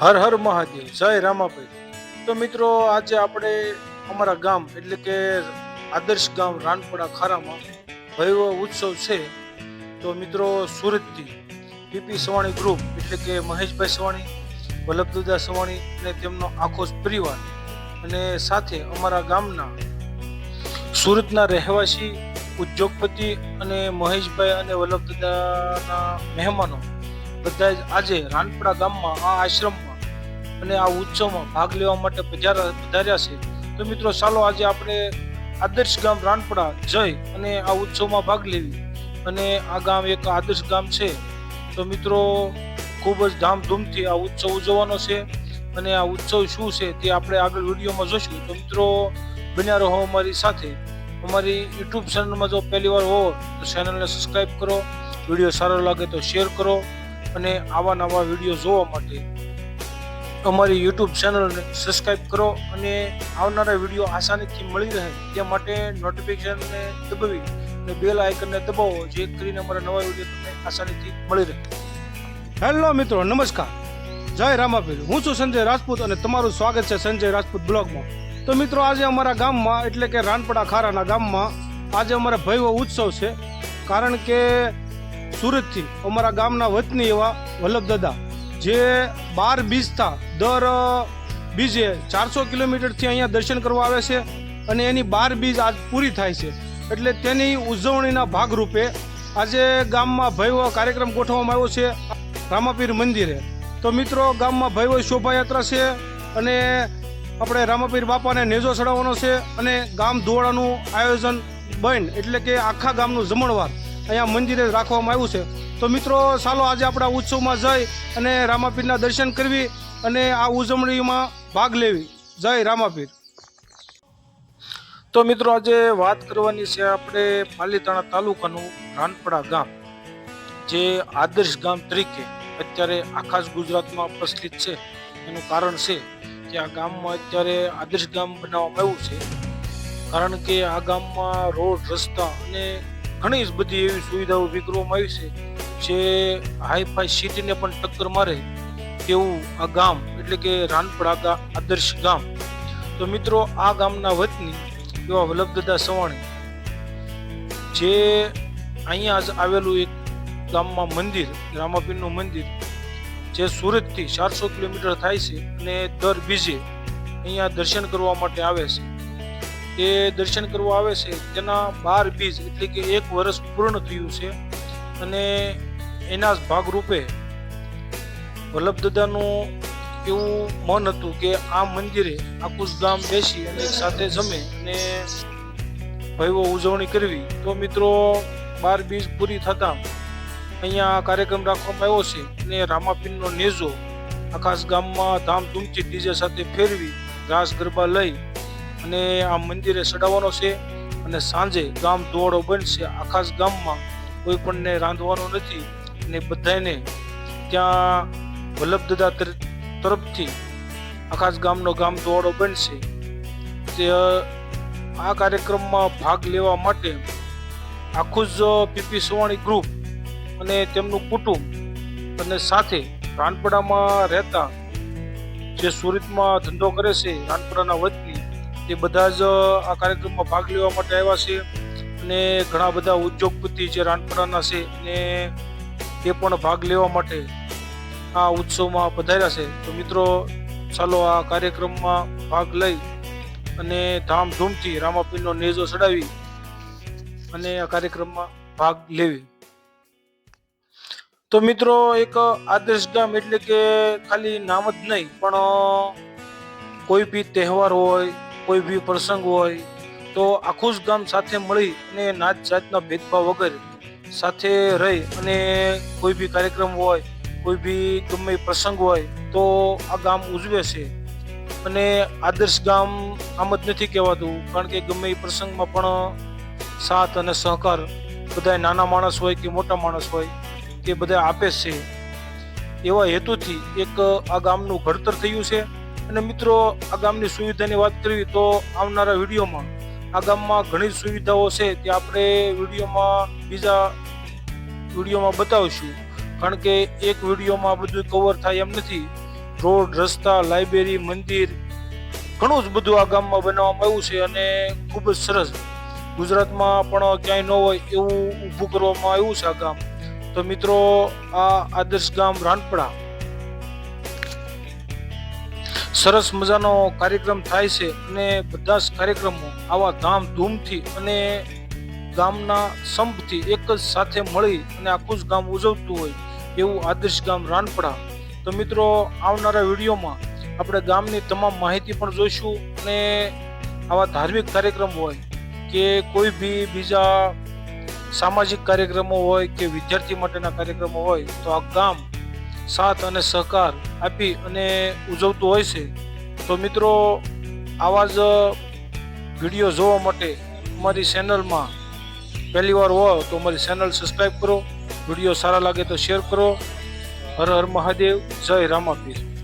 હર હર મહાદેવ, જય રામાભાઈ તો મિત્રો, આજે આપણે અમારા ગામ, એટલે કે આદર્શ ગામ રાનપડા ખારામાં ભવ્ય ઉત્સવ છે. તો મિત્રો, સુરતથી પીપી સવાણી ગ્રુપ એટલે કે મહેશભાઈ સવાણી, વલ્લભદુદા સવાણી અને તેમનો આખો પરિવાર અને સાથે અમારા ગામના સુરતના રહેવાસી, ઉદ્યોગપતિ અને મહેશભાઈ અને વલ્લભદાદાના મહેમાનો બધા જ આજે રાનપડા ગામમાં આ આશ્રમમાં અને આ ઉત્સવમાં ભાગ લેવા માટે પધાર્યા છે. તો મિત્રો, ચાલો આજે આપણે આદર્શ ગામ રાનપડા જઈ અને આ ઉત્સવમાં ભાગ લેવી. અને આ ગામ એક આદર્શ ગામ છે. તો મિત્રો, ખૂબ જ ધામધૂમથી આ ઉત્સવ ઉજવવાનો છે. અને આ ઉત્સવ શું છે તે આપણે આગળ વિડીયોમાં જોશું. તો મિત્રો, બન્યા રહો અમારી સાથે. અમારી યુટ્યુબ ચેનલમાં જો પહેલી વાર હો તો ચેનલને સબસ્ક્રાઈબ કરો. વીડિયો સારો લાગે તો શેર કરો. અને આવા નવા વીડિયો જોવા માટે અમારી યુટ્યુબ ચેનલને સબસ્ક્રાઈબ કરો અને આવનારા વીડિયો આસાનીથી મળી રહે તે માટે નોટિફિકેશનને દબાવી અને બેલ આઇકનને દબાવો, જે કરીને અમારા નવા વીડિયો તમને આસાનીથી મળી રહે. હેલો મિત્રો, નમસ્કાર. જય રામાપીર. હું છું સંજય રાજપૂત અને તમારું સ્વાગત છે સંજય રાજપૂત બ્લોગમાં. તો મિત્રો, આજે અમારા ગામમાં, એટલે કે રાનપડા ખારાના ગામમાં, આજે અમારા ભવ્ય ઉત્સવ છે. કારણ કે સુરતથી અમારા ગામના વતની એવા વલ્લભદાદા જે બાર બીજતા દર બીજે ચારસો કિલોમીટરથી અહીંયા દર્શન કરવા આવે છે અને એની બાર બીજ આજ પૂરી થાય છે. એટલે તેની ઉજવણીના ભાગરૂપે આજે ગામમાં ભયવો કાર્યક્રમ ગોઠવવામાં આવ્યો છે રામાપીર મંદિરે. તો મિત્રો, ગામમાં ભયવો શોભાયાત્રા છે અને આપણે રામાપીર બાપાને નેજો ચડાવવાનો છે અને ગામ ધોવાડાનું આયોજન બન એટલે કે આખા ગામનું જમણવાર અહીંયા મંદિરે રાખવામાં આવ્યું છે. તો મિત્રો, ચાલો આજે આપણા ઉત્સવમાં જઈ અને રામાપીરના દર્શન કરવી અને આ ઉજવણીમાં ભાગ લેવી. જય રામાપીર. તો મિત્રો, આજે વાત કરવાની છે આપણે પાલીતાણા તાલુકાનું રાનપડા ગામ, જે આદર્શ ગામ તરીકે અત્યારે આખા જ ગુજરાતમાં પ્રચલિત છે. એનું કારણ છે કે આ ગામમાં અત્યારે આદર્શ ગામ બનાવવામાં આવ્યું છે. કારણ કે આ ગામમાં રોડ, રસ્તા અને ઘણી જ બધી એવી સુવિધાઓ ઊભી કરવામાં આવી છે જે હાઈફાઈ સિટીને પણ ટક્કર મારે તેવું આ ગામ, એટલે કે રાનપડા આદર્શ ગામ. તો મિત્રો, આ ગામના વતની એવા વલ્લભદાદા સવાણી, જે અહીંયા જ આવેલું એક ગામમાં મંદિર, રામાપીરનું મંદિર, જે સુરતથી ચારસો કિલોમીટર થાય છે અને દર બીજે અહીંયા દર્શન કરવા માટે આવે છે. એ દર્શન કરવા આવે છે, તેના બાર બીજ એટલે કે એક વર્ષ પૂર્ણ થયું છે અને એના જ ભાગરૂપે વલ્લભદાદાનું એવું મન હતું કે આ મંદિરે આખું ગામ બેસી અને સાથે જમે અને ભવ્ય ઉજવણી કરવી. તો મિત્રો, બાર બીજ પૂરી થતા અહીંયા કાર્યક્રમ રાખવામાં આવ્યો છે અને રામાપીનનો નેજો આકાશ ગામમાં ધામધૂમથી ડીજે સાથે ફેરવી રાસ ગરબા લઈ અને આ મંદિરે ચડાવવાનો છે. અને સાંજે ગામ દોડો બનશે. આખા ગામમાં કોઈ પણને રાંધવાનું નથી. અને બધાને ત્યાં વલ્લભદાદા તર- તરફથી આખા ગામનો ગામ દોડો બનશે. તે આ કાર્યક્રમમાં ભાગ લેવા માટે આખું જ પીપી સવાણી ગ્રુપ અને તેમનું કુટુંબ અને સાથે રાનપડામાં રહેતા જે સુરતમાં ધંધો કરે છે, રાનપડાના વતની તે બધા જ આ કાર્યક્રમમાં ભાગ લેવા માટે આવ્યા છે. અને ઘણા બધા ઉદ્યોગપતિ જે રાનપુરાના છે અને તે પણ ભાગ લેવા માટે આ ઉત્સવમાં પધાર્યા છે. તો મિત્રો, ચાલો આ કાર્યક્રમમાં ભાગ લઈ અને ધામધૂમથી રામાપીરનો નેજો ચડાવી અને આ કાર્યક્રમમાં ભાગ લેવી. તો મિત્રો, એક આદર્શ ગામ એટલે કે ખાલી નામ જ નહીં, પણ કોઈ બી તહેવાર હોય કોઈ બી પ્રસંગ હોય તો આખું જ ગામ સાથે મળી અને નાત જાતના ભેદભાવ વગર સાથે રહી અને કોઈ બી કાર્યક્રમ હોય, કોઈ બી ગમે પ્રસંગ હોય તો આ ગામ ઉજવે છે. અને આદર્શ ગામ આમ જ નથી કહેવાતું, કારણ કે ગમે એ પ્રસંગમાં પણ સાથ અને સહકાર બધા નાના માણસ હોય કે મોટા માણસ હોય તે બધા આપે છે. એવા હેતુથી એક આ ગામનું ઘડતર થયું છે. અને મિત્રો, આ ગામની સુવિધાની વાત કરવી તો આવનારા વિડીયોમાં આ ગામમાં ઘણી સુવિધાઓ છે તે આપણે વિડીયોમાં, બીજા વિડીયોમાં બતાવીશું. કારણ કે એક વિડીયોમાં બધું કવર થાય એમ નથી. રોડ, રસ્તા લાઇબ્રેરી મંદિર, ઘણું જ બધું આ ગામમાં બનાવવામાં આવ્યું છે અને ખૂબ જ સરસ. ગુજરાતમાં પણ ક્યાંય ન હોય એવું ઊભું કરવામાં આવ્યું છે આ ગામ. તો મિત્રો, આ આદર્શ ગામ રાનપડા. સરસ મજાનો કાર્યક્રમ થાય છે અને બધા જ કાર્યક્રમો આવા ધામધૂમથી અને ગામના સંપથી એક જ સાથે મળી અને આખું જ ગામ ઉજવતું હોય એવું આદર્શ ગામ રાનપડા. તો મિત્રો, આવનારા વિડીયોમાં આપણે ગામની તમામ માહિતી પણ જોઈશું અને આવા ધાર્મિક કાર્યક્રમ હોય કે કોઈ બી બીજા સામાજિક કાર્યક્રમો હોય કે વિદ્યાર્થી માટેના કાર્યક્રમો હોય તો આ ગામ સાથ અને સહકાર આપી અને ઉજવતું હોય છે. તો મિત્રો, આવા જ વીડિયો જોવા માટે અમારી ચેનલમાં પહેલી વાર હો તો અમારી ચેનલ સબસ્ક્રાઈબ કરો. વીડિયો સારા લાગે તો શેર કરો. હર હર મહાદેવ, જય રામાપીર.